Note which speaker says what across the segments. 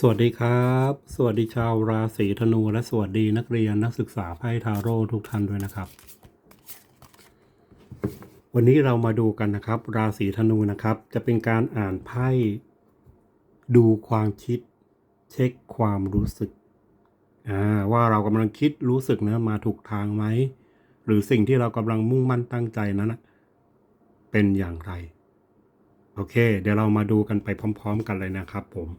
Speaker 1: สวัสดีครับ สวัสดีชาวราศีธนูและสวัสดีนักเรียนนักศึกษาไพ่ทาโร่ทุกท่านด้วยนะครับ วันนี้เรามาดูกันนะครับ ราศีธนูนะครับ จะเป็นการอ่านไพ่ดูความคิด เช็คความรู้สึกว่าเรากำลังคิดรู้สึกนะมาถูกทางไหมหรือสิ่งที่เรากำลังมุ่งมั่นตั้งใจนั้นนะเป็นอย่างไร โอเค เดี๋ยวเรามาดูกันไปพร้อม ๆ กันเลยนะครับผม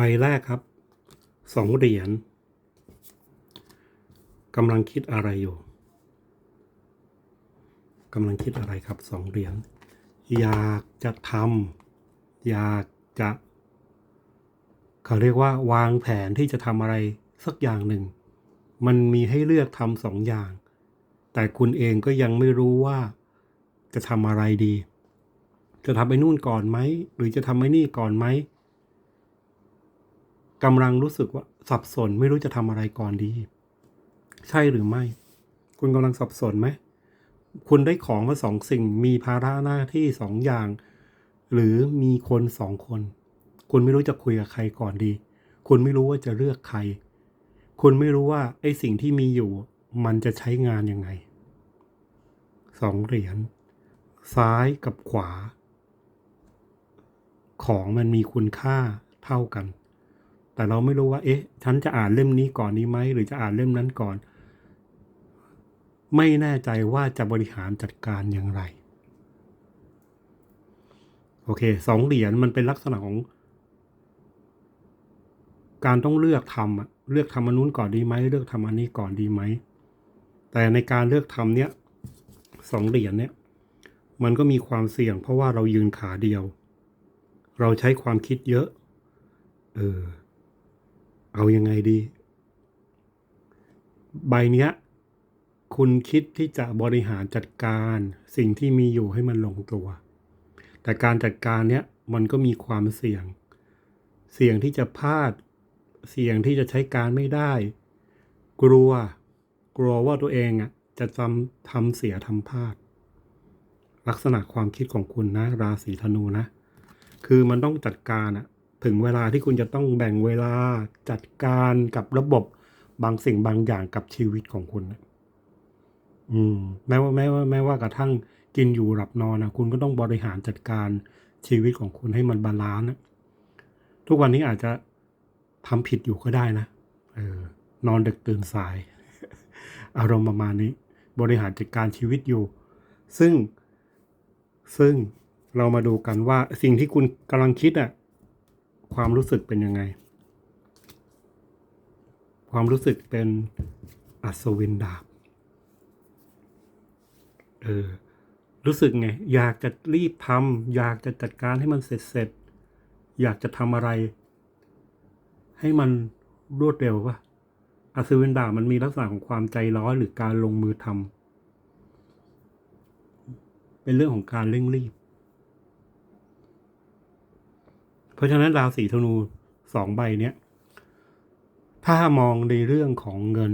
Speaker 1: ใบแรกครับสองเหรียญกำลังคิดอะไรอยู่กำลังคิดอะไรครับสองเหรียญอยากจะทำอยากจะเขาเรียกว่าวางแผนที่จะทำอะไรสักอย่างหนึ่ง มันมีให้เลือกทำสองอย่าง แต่คุณเองก็ยังไม่รู้ว่าจะทำอะไรดี จะทำไปนู่นก่อนไหม หรือจะทำไอ้นี่ก่อนไหม กำลังรู้สึกว่าสับสนไม่รู้จะทำอะไรก่อนดี ใช่หรือไม่ คุณกำลังสับสนไหม คุณได้ของมาสองสิ่ง มีภาระหน้าที่สองอย่าง หรือมีคนสองคน คุณไม่รู้จะคุยกับใครก่อนดี คุณไม่รู้ว่าจะเลือกใคร คุณไม่รู้ว่าไอ้สิ่งที่มีอยู่ มันจะใช้งานยังไงสองเหรียญซ้ายกับขวา ของมันมีคุณค่าเท่ากัน แต่เราไม่รู้ว่า เอ๊ะ ฉันจะอ่านเล่มนี้ก่อนนี้ไหมหรือจะอ่านเล่มนั้นก่อน ไม่แน่ใจว่าจะบริหารจัดการอย่างไร โอเคสองเหรียญมันเป็นลักษณะของ การต้องเลือกทำอะเลือกทำอันนู้นก่อนดีไหมเลือกทำอันนี้ก่อนดีไหมแต่ในการเลือกทำเนี้ยสองเหรียญเนี้ยมันก็มีความเสี่ยงเพราะว่าเรายืนขาเดียว เราใช้ความคิดเยอะ เออ เอายังไงดี ใบเนี้ย คุณคิดที่จะบริหารจัดการสิ่งที่มีอยู่ให้มันลงตัว แต่การจัดการเนี้ยมันก็มีความเสี่ยง เสี่ยงที่จะพลาด เสี่ยงที่จะใช้การไม่ได้ กลัว กลัวว่าตัวเองอะจะทำทำเสียทำพลาด ลักษณะความคิดของคุณนะ ราศีธนูนะ คือมันต้องจัดการอะ ถึงเวลาที่คุณจะต้องแบ่งเวลาจัดการกับระบบบางสิ่งบางอย่างกับชีวิตของคุณอืม แม้ว่าแม้ว่าแม้ว่ากระทั่งกินอยู่หลับนอนนะคุณก็ต้องบริหารจัดการชีวิตของคุณให้มันบาลานซ์นะทุกวันนี้อาจจะทำผิดอยู่ก็ได้นะเออนอนดึกตื่นสาย อารมณ์ประมาณนี้ บริหารจัดการชีวิตอยู่ ซึ่งซึ่งเรามาดูกันว่าสิ่งที่คุณกำลังคิดอะ ความรู้สึกเป็นยังไง ความรู้สึกเป็นอัศวินดาบ เออ รู้สึกไง อยากจะรีบทำอยากจะจัดการให้มันเสร็จเสร็จ อยากจะทำอะไร ให้มันรวดเร็วปะอัศวินดาบมันมีลักษณะของความใจร้อนหรือการลงมือทำเป็นเรื่องของการเร่งรีบ เพราะฉะนั้นราศีธนูสองใบเนี้ยถ้ามองในเรื่องของเงิน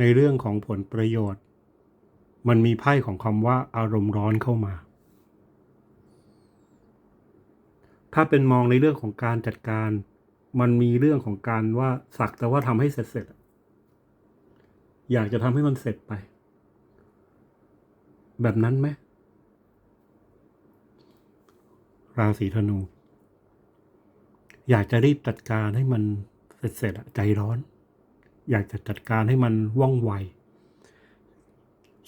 Speaker 1: ในเรื่องของผลประโยชน์ มันมีไพ่ของคำว่าอารมณ์ร้อนเข้ามา ถ้าเป็นมองในเรื่องของการจัดการ มันมีเรื่องของการว่าสักแต่ว่าทำให้เสร็จเสร็จๆอยากจะทำให้มันเสร็จไป แบบนั้นไหมราศีธนู อยากจะรีบจัดการให้มันเสร็จเสร็จๆใจร้อน อยากจะจัดการให้มันว่องไว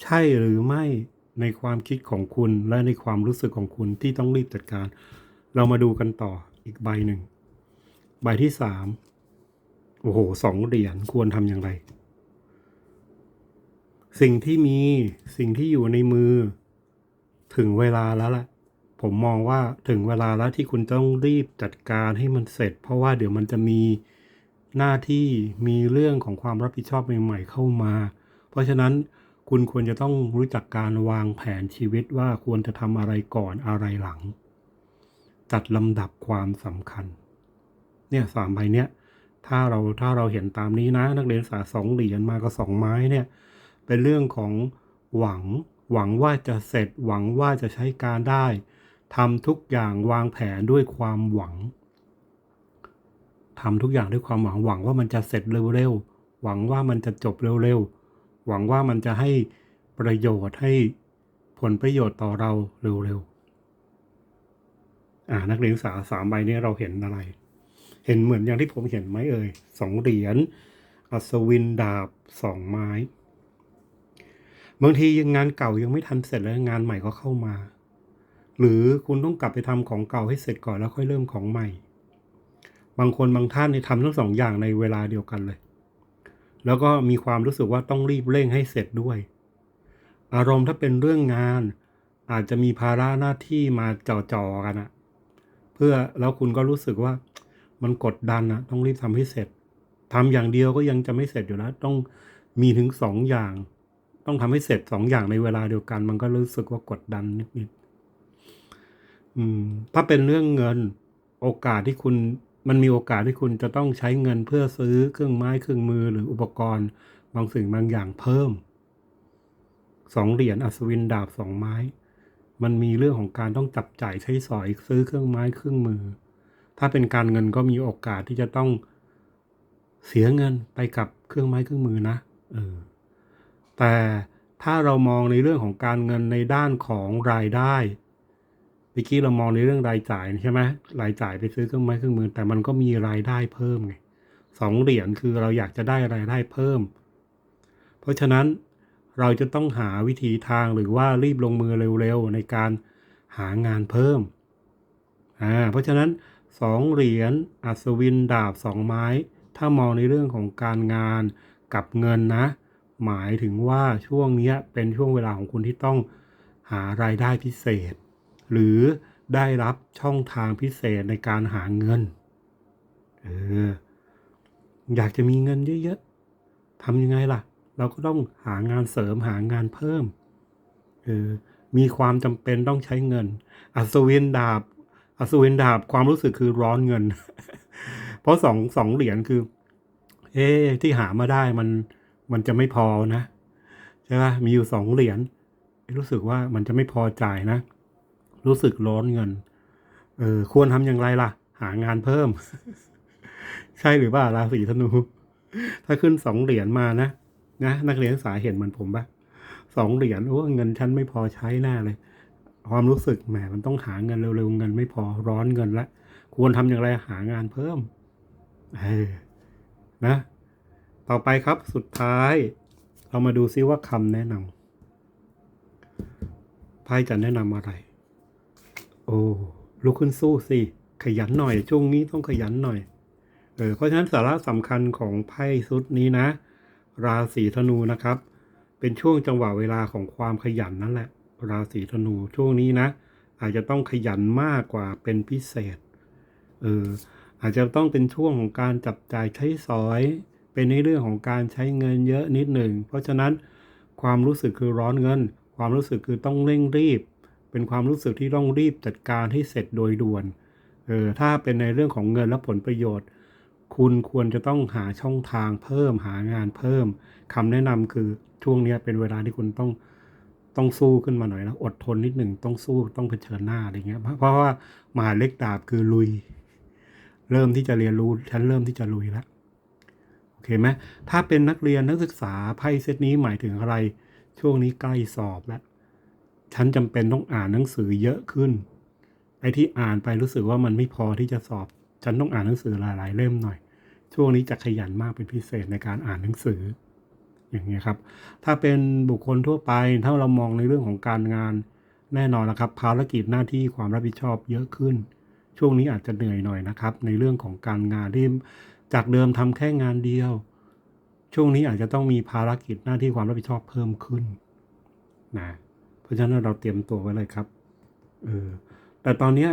Speaker 1: ใช่หรือไม่ในความคิดของคุณและในความรู้สึกของคุณที่ต้องรีบจัดการ เรามาดูกันต่ออีกใบหนึ่ง ใบที่สามโอ้โหสองเหรียญควรทำอย่างไร สิ่งที่มีสิ่งที่อยู่ในมือ ถึงเวลาแล้วล่ะ ผมมองว่าถึงเวลาแล้วที่คุณต้องรีบจัดการให้มันเสร็จ เพราะว่าเดี๋ยวมันจะมีหน้าที่มีเรื่องของความรับผิดชอบใหม่ๆเข้ามา เพราะฉะนั้นคุณควรจะต้องรู้จักการวางแผนชีวิตว่าควรจะทำอะไรก่อนอะไรหลัง จัดลำดับความสำคัญ เนี่ยสามใบเนี้ยถ้าเราถ้าเราเห็นตามนี้นะ นักเรียนศึกษาสองเหรียญมากับสองไม้เนี่ยเป็นเรื่องของหวัง หวังว่าจะเสร็จหวังว่าจะใช้การได้ ทำทุกอย่างวางแผนด้วยความหวังทำทุกอย่างด้วยความหวังหวังว่ามันจะเสร็จเร็วๆหวังว่ามันจะจบเร็วๆหวังว่ามันจะให้ประโยชน์ให้ผลประโยชน์ต่อเราเร็วๆอ่านักเรียนศึกษาสามใบนี้เราเห็นอะไร เห็นเหมือนอย่างที่ผมเห็นไหมเอ่ยสองเหรียญอัศวินดาบสองไม้บางทียังงานเก่ายังไม่ทันเสร็จแล้วงานใหม่ก็เข้ามา หรือคุณต้องกลับไปทำของเก่าให้เสร็จก่อนแล้วค่อยเริ่มของใหม่ บางคนบางท่านนี่ทำทั้งสองอย่างในเวลาเดียวกันเลย แล้วก็มีความรู้สึกว่าต้องรีบเร่งให้เสร็จด้วย อารมณ์ถ้าเป็นเรื่องงาน อาจจะมีภาระหน้าที่มาจ่อๆกันอะเพื่อแล้วคุณก็รู้สึกว่ามันกดดันอะต้องรีบทำให้เสร็จทำอย่างเดียวก็ยังจะไม่เสร็จอยู่แล้วต้องมีถึงสองอย่าง ต้องทำให้เสร็จสองอย่างในเวลาเดียวกัน มันก็รู้สึกว่ากดดันนิดๆ อืม ถ้าเป็นเรื่องเงินโอกาสที่คุณมันมีโอกาสที่คุณจะต้องใช้เงินเพื่อซื้อเครื่องไม้เครื่องมือหรืออุปกรณ์ บางสิ่งบางอย่างเพิ่มสองเหรียญอัศวินดาบสองไม้ มันมีเรื่องของการต้องจับจ่ายใช้สอยซื้อเครื่องไม้เครื่องมือ ถ้าเป็นการเงินก็มีโอกาสที่จะต้องเสียเงินไปกับเครื่องไม้เครื่องมือนะเออแต่ถ้าเรามองในเรื่องของการเงินในด้านของรายได้ เมื่อกี้เรามองในเรื่องรายจ่ายใช่ไหมรายจ่ายไปซื้อเครื่องไม้เครื่องมือ แต่มันก็มีรายได้เพิ่มไงสองเหรียญคือเราอยากจะได้รายได้เพิ่ม เพราะฉะนั้นเราจะต้องหาวิธีทางหรือว่ารีบลงมือเร็วๆในการหางานเพิ่มอ่าเพราะฉะนั้นสองเหรียญอัศวินดาบสองไม้ ถ้ามองในเรื่องของการงานกับเงินนะ หมายถึงว่าช่วงนี้เป็นช่วงเวลาของคุณที่ต้องหารายได้พิเศษ หรือได้รับช่องทางพิเศษในการหาเงิน เออ อยากจะมีเงินเยอะๆทำยังไงล่ะ เราก็ต้องหางานเสริมหางานเพิ่ม เออ มีความจำเป็นต้องใช้เงิน อัศวินดาบ อัศวินดาบความรู้สึกคือร้อนเงิน เพราะสองสองเหรียญคือ เอ๊ะที่หามาได้มันมันจะไม่พอนะ ใช่ไหมมีอยู่สองเหรียญรู้สึกว่ามันจะไม่พอจ่ายนะ รู้สึกร้อนเงิน เออ ควรทำอย่างไรล่ะ หางานเพิ่ม ใช่หรือเปล่าราศีธนู ถ้าขึ้นสองเหรียญมานะนะนักเรียนศึกษาเห็นเหมือนผมปะสองเหรียญโอ้เงินฉันไม่พอใช้แน่เลย ความรู้สึกแหมมันต้องหาเงินเร็วๆเงินไม่พอร้อนเงินละควรทำอย่างไรหางานเพิ่มเออนะ ต่อไปครับสุดท้าย เรามาดูซิว่าคำแนะนำไพ่จะแนะนำอะไร อ้ลุกขึ้นสู้สิ ขยันหน่อย ช่วงนี้ต้องขยันหน่อย เออเพราะฉะนั้นสาระสำคัญของไพ่ชุดนี้นะ ราศีธนูนะครับ เป็นช่วงจังหวะเวลาของความขยันนั่นแหละ ราศีธนูช่วงนี้นะ อาจจะต้องขยันมากกว่าเป็นพิเศษ เอออาจจะต้องเป็นช่วงของการจับจ่ายใช้สอย เป็นในเรื่องของการใช้เงินเยอะนิดหนึ่ง เพราะฉะนั้นความรู้สึกคือร้อนเงิน ความรู้สึกคือต้องเร่งรีบ เป็นความรู้สึกที่ต้องรีบจัดการให้เสร็จโดยด่วนเออถ้าเป็นในเรื่องของเงินและผลประโยชน์ คุณควรจะต้องหาช่องทางเพิ่มหางานเพิ่มคำแนะนำคือช่วงนี้เป็นเวลาที่คุณต้องต้องสู้ขึ้นมาหน่อยนะอดทนนิดหนึ่งต้องสู้ต้องเผชิญหน้าอะไรเงี้ยเพราะว่ามหาเล็กดาบคือลุย เริ่มที่จะเรียนรู้ฉันเริ่มที่จะลุยแล้วโอเคไหมถ้าเป็นนักเรียนนักศึกษาไพ่เซตนี้หมายถึงอะไร ช่วงนี้ใกล้สอบแล้ว ฉันจำเป็นต้องอ่านหนังสือเยอะขึ้น ไอ้ที่อ่านไปรู้สึกว่ามันไม่พอที่จะสอบ ฉันต้องอ่านหนังสือหลายๆเล่มหน่อย ช่วงนี้จะขยันมากเป็นพิเศษในการอ่านหนังสือ อย่างเงี้ยครับ ถ้าเป็นบุคคลทั่วไป ถ้าเรามองในเรื่องของการงาน แน่นอนนะครับ ภารกิจหน้าที่ความรับผิดชอบเยอะขึ้น ช่วงนี้อาจจะเหนื่อยหน่อยนะครับ ในเรื่องของการงานที่จากเดิมทำแค่งานเดียว ช่วงนี้อาจจะต้องมีภารกิจหน้าที่ความรับผิดชอบเพิ่มขึ้นนะ ราะฉะนั้นเราเตรียมตัวไว้เลยครับเออแต่ตอนเนี้ย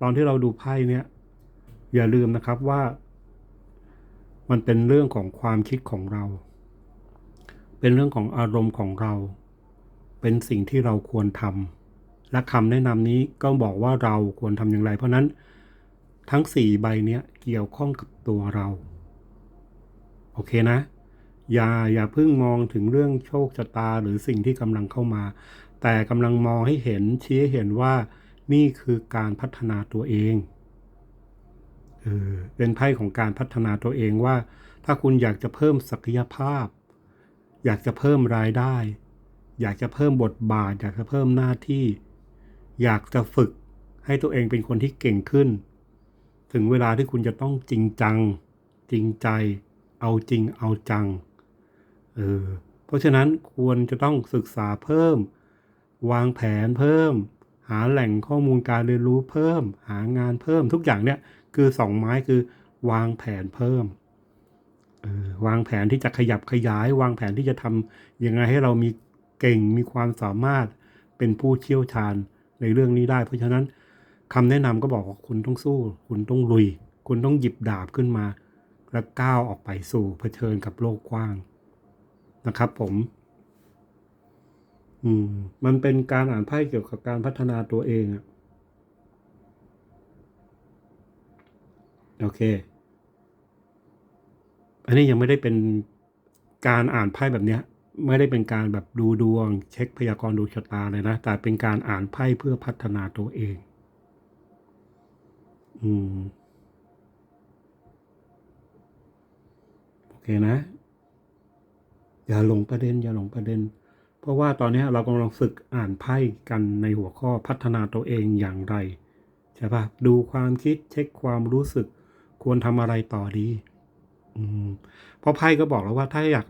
Speaker 1: ตอนที่เราดูไพ่เนี่ย อย่าลืมนะครับว่า มันเป็นเรื่องของความคิดของเรา เป็นเรื่องของอารมณ์ของเรา เป็นสิ่งที่เราควรทำและคำแนะนำนี้ก็บอกว่าเราควรทำอย่างไร เพราะนั้นทั้งสี่ใบเนี้ยเกี่ยวข้องกับตัวเรา โอเคนะ อย่าอย่าเพิ่งมองถึงเรื่องโชคชะตาหรือสิ่งที่กำลังเข้ามา แต่กำลังมองให้เห็นชี้ให้เห็นว่านี่คือการพัฒนาตัวเองเออเป็นไพ่ของการพัฒนาตัวเองว่า ถ้าคุณอยากจะเพิ่มศักยภาพ อยากจะเพิ่มรายได้ อยากจะเพิ่มบทบาท อยากจะเพิ่มหน้าที่ อยากจะฝึกให้ตัวเองเป็นคนที่เก่งขึ้น ถึงเวลาที่คุณจะต้องจริงจัง จริงใจ เอาจริงเอาจังเออเพราะฉะนั้นควรจะต้องศึกษาเพิ่ม วางแผนเพิ่ม หาแหล่งข้อมูลการเรียนรู้เพิ่ม หางานเพิ่มทุกอย่างเนี่ยคือสองไม้คือ วางแผนเพิ่มออวางแผนที่จะขยับขยาย วางแผนที่จะทำยังไงให้เรามีเก่งมีความสามารถเป็นผู้เชี่ยวชาญในเรื่องนี้ได้ เพราะฉะนั้นคำแนะนำก็บอกว่าคุณต้องสู้ คุณต้องลุย คุณต้องหยิบดาบขึ้นมา แล้วก้าวออกไปสู่เผชิญกับโลกกว้างนะครับผม อืม มันเป็นการอ่านไพ่เกี่ยวกับการพัฒนาตัวเองอะโอเค อันนี้ยังไม่ได้เป็นการอ่านไพ่แบบเนี้ย ไม่ได้เป็นการแบบดูดวง เช็คพยากรณ์ดูชะตาเลยนะ แต่เป็นการอ่านไพ่เพื่อพัฒนาตัวเอง อืม โอเคนะ อย่าหลงประเด็น อย่าหลงประเด็น เพราะว่าตอนนี้เรากำลังฝึกอ่านไพ่กันในหัวข้อพัฒนาตัวเองอย่างไรใช่ปะดูความคิดเช็คความรู้สึก ควรทำอะไรต่อดีอืมเพราะไพ่ก็บอกแล้วว่าถ้าอยาก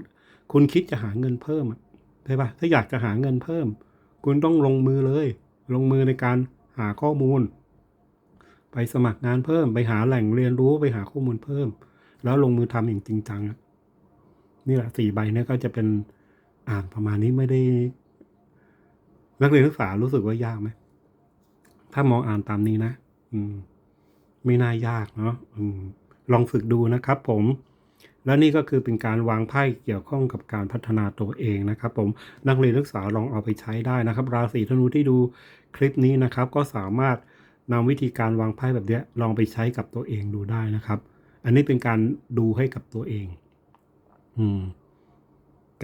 Speaker 1: คุณคิดจะหาเงินเพิ่มใช่ปะถ้าอยากจะหาเงินเพิ่ม คุณต้องลงมือเลย ลงมือในการหาข้อมูล ไปสมัครงานเพิ่ม ไปหาแหล่งเรียนรู้ไปหาข้อมูลเพิ่ม แล้วลงมือทำอย่างจริงจังนี่แหละสี่ใบเนี่ยก็จะเป็น อ่านประมาณนี้ไม่ได้ นักเรียนนักศึกษารู้สึกว่ายากไหมถ้ามองอ่านตามนี้นะอืม ไม่น่ายากเนาะอืม ลองฝึกดูนะครับ ผม และนี่ก็คือเป็นการวางไพ่เกี่ยวข้องกับการพัฒนาตัวเองนะครับ ผมนักเรียนนักศึกษาลองเอาไปใช้ได้นะครับ ราศีธนูที่ดูคลิปนี้นะครับ ก็สามารถนำวิธีการวางไพ่แบบเนี้ลองไปใช้กับตัวเองดูได้นะครับ อันนี้เป็นการดูให้กับตัวเอง อืม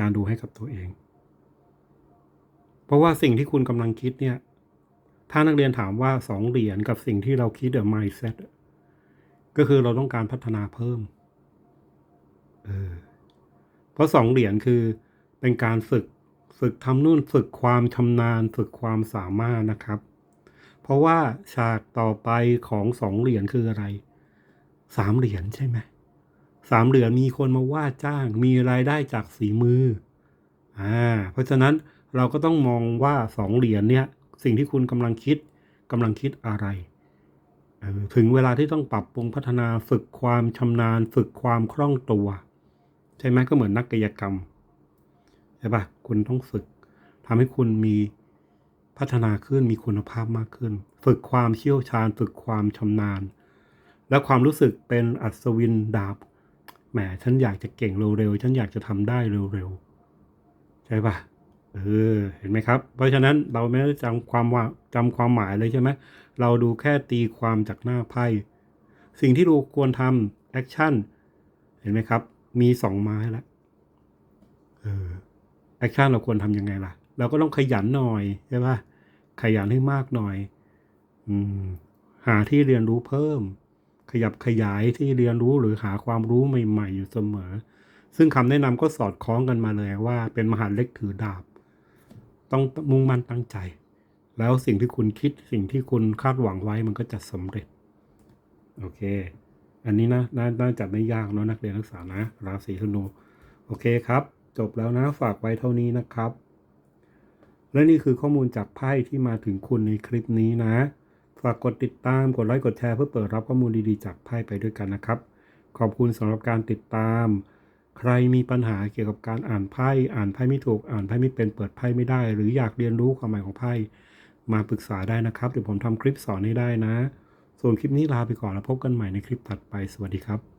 Speaker 1: การดูให้กับตัวเอง เพราะว่าสิ่งที่คุณกำลังคิดเนี่ย ถ้านักเรียนถามว่าสองเหรียญกับสิ่งที่เราคิดเดอะ mindset อะก็คือเราต้องการพัฒนาเพิ่ม เออ เพราะสองเหรียญคือเป็นการฝึกฝึกทำนู่นฝึกความชำนาญฝึกความสามารถนะครับ เพราะว่าฉากต่อไปของสองเหรียญคืออะไรสามเหรียญใช่ไหม สามเหรียญมีคนมาว่าจ้าง มีรายได้จากฝีมืออ่าเพราะฉะนั้นเราก็ต้องมองว่าสองเหรียญเนี่ยสิ่งที่คุณกำลังคิดกำลังคิดอะไร ถึงเวลาที่ต้องปรับปรุงพัฒนาฝึกความชำนาญ ฝึกความคล่องตัว ใช่ไหมก็เหมือนนักกายกรรมใช่ปะคุณต้องฝึกทำให้คุณมีพัฒนาขึ้นมีคุณภาพมากขึ้น ฝึกความเชี่ยวชาญ ฝึกความชำนาญ และความรู้สึกเป็นอัศวินดาบ แหมฉันอยากจะเก่งเร็วๆฉันอยากจะทำได้เร็วๆใช่ปะเออเห็นไหมครับ เพราะฉะนั้นเราไม่ได้จำความว่าจำความหมายเลยใช่ไหมเราดูแค่ตีความจากหน้าไพ่สิ่งที่เราควรทำแอคชั่นเห็นไหมครับ มีสองไม้แล้วเออแอคชั่นเราควรทำยังไงล่ะ เราก็ต้องขยันหน่อยใช่ปะขยันให้มากหน่อย อืมหาที่เรียนรู้เพิ่ม ขยับขยายที่เรียนรู้หรือหาความรู้ใหม่ ๆ อยู่เสมอ ซึ่งคำแนะนำก็สอดคล้องกันมาเลยว่า เป็นมหาเล็กถือดาบ ต้องมุ่งมั่นตั้งใจ แล้วสิ่งที่คุณคิดสิ่งที่คุณคาดหวังไว้มันก็จะสำเร็จ โอเค อันนี้นะน่าจะไม่ยากเนาะนักเรียนนักศึกษานะ ราศีธนูโอเคครับ จบแล้วนะฝากไว้เท่านี้นะครับ และนี่คือข้อมูลจากไพ่ที่มาถึงคุณในคลิปนี้นะ ฝากกดติดตามกดไลค์กดแชร์เพื่อเปิดรับข้อมูลดีๆจากไพ่ไปด้วยกันนะครับ ขอบคุณสำหรับการติดตาม ใครมีปัญหาเกี่ยวกับการอ่านไพ่อ่านไพ่ไม่ถูกอ่านไพ่ไม่เป็นเปิดไพ่ไม่ได้ หรืออยากเรียนรู้ความหมายของไพ่มาปรึกษาได้นะครับเดี๋ยวผมทำคลิปสอนให้ได้นะ ส่วนคลิปนี้ลาไปก่อนแล้วพบกันใหม่ในคลิปถัดไปสวัสดีครับ